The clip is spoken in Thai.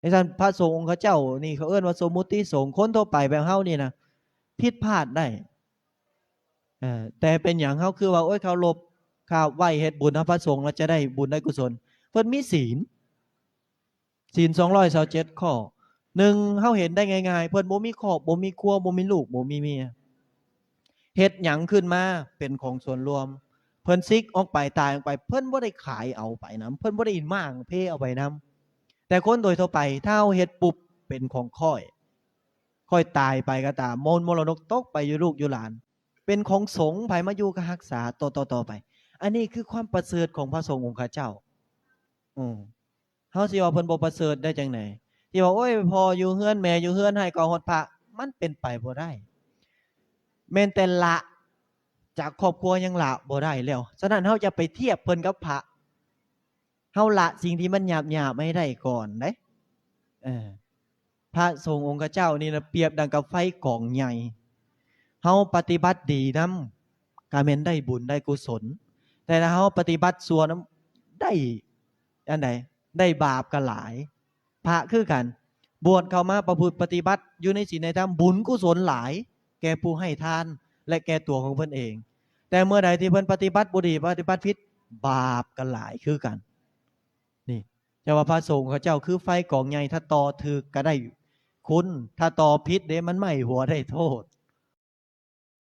ไอ้ท่านพระสงฆ์เขาเจ้านี่เขาเอิ้อนว่าสมมุติสงฆ์คนทั่วไปแบบเฮานี่นะผิดพลาดได้เออแต่เป็นอย่างเฮาคือว่าโอ้ยเขาลบข้าวไหวเฮ็ดบุญให้พระสงฆ์แล้วจะได้บุญได้กุศลเพิ่นมีศีลศีล227ข้อหนึ่งเฮาเห็นได้ง่ายๆเพิ่นบ่มีครอบบ่มีครัวบ่มีลูกบ่มีเมียเฮ็ดหยังขึ้นมาเป็นของส่วนรวม เพิ่นซิกออกไปตายออกไป เพิ่นบ่ได้ขายเอาไปนํเพิ่นบ่ได้อินมางเพเอาไปนํ แต่คนโดยทั่วไปถ้าเฮาเฮ็ดปุ๊บเป็นของค่อย ค่อยตายไปก็ตามมนมรดกตกไปอยู่ลูกอยู่หลาน เป็นของสงฆ์ไผมาอยู่ก็รักษาต่อๆๆไป อันนี้คือความประเสริฐของพระสงฆ์องค์ข้าเจ้า อืมเฮาสิว่าเพิ่นบ่ประเสริฐได้จังได๋ที่ว่าโอ้ยพออยู่เฮือนแม่อยู่เฮือนให้ก็ฮอดพระมันเป็นไปบ่ได้แม้นแต่ละจากครอบครัวยังละบ่ได้แล้วฉะนั้นเฮาจะไปเทียบเพิ่นกับพระ เฮาละสิ่งที่มันหยาบๆไม่ได้ก่อนเด้เออพระสงองค์เจ้านี่นะเปรียบดังกับไฟกองใหญ่เฮาปฏิบัติดีนำก็แม่นได้บุญได้กุศล แต่ถ้าเฮาปฏิบัติชั่วนได้อันใดได้บาปก็หลาย พระคือกัน บวชเข้ามาประพฤติปฏิบัติ อยู่ในศีลในธรรมบุญกุศลหลาย แก่ผู้ให้ทานและแก่ตัวของเพิ่อนเอง แต่เมื่อใดที่เพิ่อนปฏิบัติบ่ดีปฏิบัติผิดบาปก็หลายคือกัน จะว่าพระสงฆ์เขาเจ้าคือไฟกองใหญ่ถ้าต่อถือก็ได้ คุณถ้าต่อพิษเด้มันไหม้หัวได้โทษ